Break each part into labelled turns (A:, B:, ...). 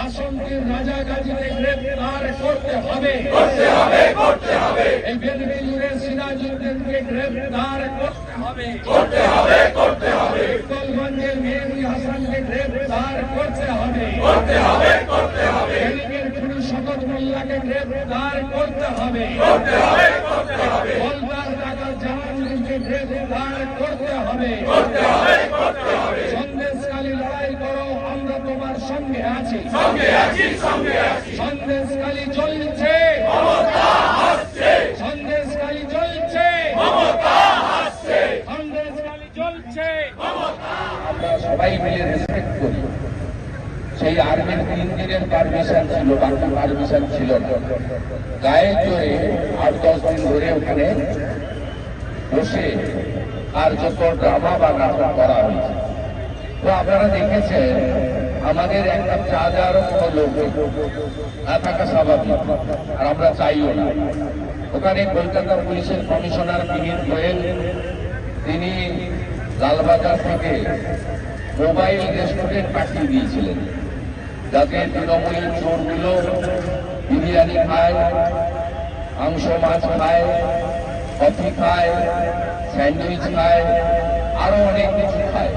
A: বাসন্তীর রাজা গাজীকে গ্রেফতার করতে হবে।
B: করতে হবে করতে হবে।
A: এই বেদবিজুরের সিরাজউদ্দিনকে গ্রেফতার করতে হবে।
B: করতে হবে করতে হবে।
A: গোলগঞ্জের মেহেদি হাসানকে গ্রেফতার করতে হবে।
B: করতে হবে করতে হবে।
A: এদিকের খুনি শকত মোল্লাকে গ্রেফতার করতে হবে।
B: করতে হবে করতে হবে।
A: গোলদার ডাকাত জাহাঙ্গীরকে গ্রেফতার করতে হবে।
B: করতে হবে করতে হবে
A: সন্দেশকালী লড়াই করো আমরা তোমার সঙ্গে আছি
B: সঙ্গে
C: সবাই মিলে রেসপেক্ট করি সেই আর্মির তিন দিনের পারমিশন ছিল, বাকি পারমিশন ছিল না। গায়ে জোরে আট, দশ দিন ধরে ওখানে বসে কার্যত ড্রামা বা নাটক করা হয়েছে। তো আপনারা দেখেছেন, আমাদের একটা চা যাওয়ারও কোনো লোক থাকা স্বাভাবিক, আর আমরা চাইও না। ওখানে কলকাতা পুলিশের কমিশনার মিহির গোয়েল, তিনি লালবাজার থেকে মোবাইল রেস্টুরেন্ট পাঠিয়ে দিয়েছিলেন, যাতে তৃণমূলের চোরগুলো বিরিয়ানি খায়, মাংস, মাছ খায়, কফি খায়, স্যান্ডউইচ খায়, আরও অনেক কিছু খায়।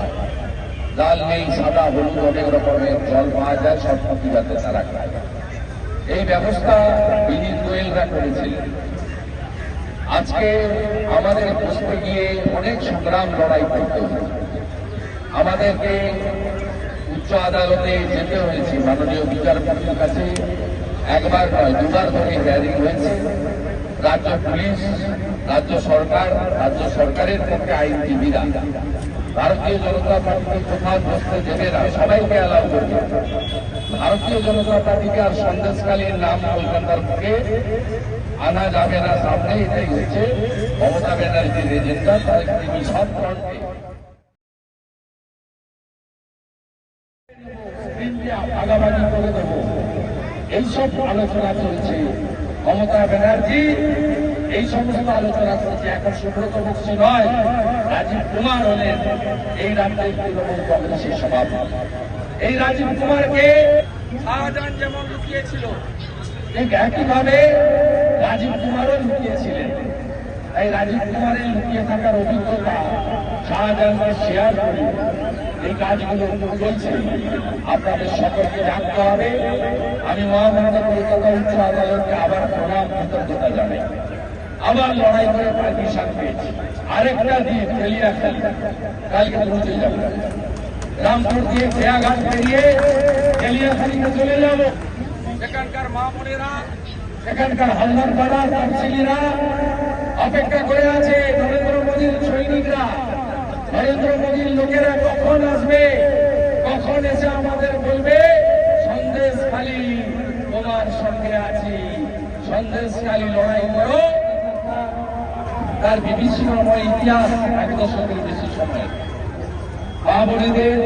C: লাল নেই সাদা, হলুদ, অনেক রকমের জল পাওয়া যায়, সব প্রতিবাদে তারা খায় এই ব্যবস্থা বিনীত গোয়েলরা করেছিলেন আজকে আমাদের বসতে গিয়ে অনেক সংগ্রাম লড়াই করতে আমাদেরকে উচ্চ আদালতে যেতে হয়েছে। মাননীয় বিচারপতির কাছে একবার নয়, দুবার ধরে হিয়ারিং হয়েছে। রাজ্য পুলিশ, রাজ্য সরকার, রাজ্য সরকারের পক্ষে আইনজীবীরা। ভারতীয় জনতা পার্টিকে কোথাও বসতে দেবে না, সবাইকে অ্যালাউ করবে। ভারতীয় জনতা পার্টিকে আর সন্দেশকালীর নাম কলকাতার মুখে আনা যাবে না সামনে, এটাই হচ্ছে মমতা ব্যানার্জির এজেন্ডা তার তিনি সব ফ্রন্টে। ভাগাভাগি করে দেব। এইসব আলোচনা চলছে। মমতা ব্যানার্জি, এই সমস্ত আলোচনা চলছে এখন সুব্রত বক্সি নয়, রাজীব কুমার হলেন এই রাজ্যের তৃণমূল কংগ্রেসের সভাপতি। এই রাজীব কুমারকে
A: শাহজাহান যেমন লুকিয়েছিল,
C: ঠিক একইভাবে রাজীব কুমারও লুকিয়েছিলেন। এই রাজীব কুমারের লুকিয়ে থাকার অভিজ্ঞতা শাহজাহানকে শেয়ার করি এই কাজগুলো চলছে। আপনাদের সকলকে জানতে হবে, আমি মহামান্য কলকাতা উচ্চ আদালতকে কৃতজ্ঞতা জানাই আবার লড়াই করে পারমিশন পেয়েছি। আরেকটা দিয়ে ফেলিয়া খেলি। কালকে পৌঁছে যাব। রামপুর দিয়ে খেয়াঘাট পেরিয়ে তেলিয়াখালিতে চলে যাব।
A: সেখানকার মা বোনেরা
C: এখানকার হালদার পাড়া তফসিলিরা অপেক্ষা করে আছে নরেন্দ্র মোদীর সৈনিকরা। নরেন্দ্র মোদীর লোকেরা কখন আসবে? কখন এসে আমাদের বলবে সন্দেশ খালি তোমার সঙ্গে আছি তার বিভীষণময় ইতিহাস এক দশকের বেশি সময়। মা বোনেদের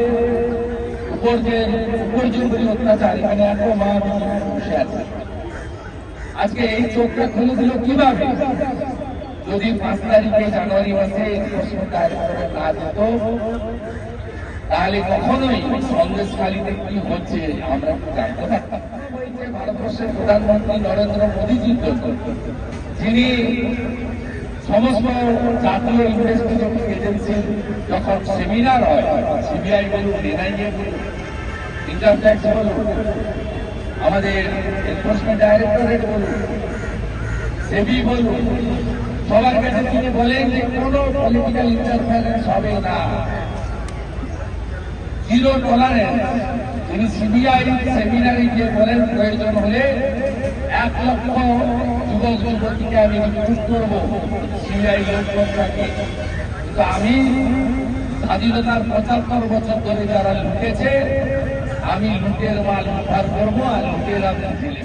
C: উপর যে উপর্যুপরি অত্যাচার, এখানে এত মা বসে আছে। আজকে এই চোখটা খুলে দিল কীভাবে? যদি পাঁচ তারিখে জানুয়ারি মাসে ডাইরেক্টরেট না যেত, তাহলে কখনোই সন্দেশখালীতে কি হচ্ছে আমরা জানতে পারতাম ভারতবর্ষের প্রধানমন্ত্রী নরেন্দ্র মোদীজির জন্য যিনি সমস্ত জাতীয় ইনভেস্টিগেটিভ এজেন্সি যখন সেমিনার হয়, সিবিআই বলুন, এনআইএ বলুন, ইনকাম ট্যাক্স বলুন, আমাদের এনফোর্সমেন্ট ডাইরেক্টরেট বলুন, সেবি বলুন, সবার কাছে তিনি বলেন যে কোনো পলিটিক্যাল ইন্টারফারেন্স হবে না। জিরো ডলারে তিনি সিবিআই সেমিনারে গিয়ে বলেন, প্রয়োজন হলে এক লক্ষ যুবক যুবতীকে আমি নিযুক্ত করব সিবিআই কিন্তু আমি স্বাধীনতার পঁচাত্তর বছর ধরে যারা লুটেছে, আমি লুটের মাল উদ্ধার করব আর লুটের আমি জেলে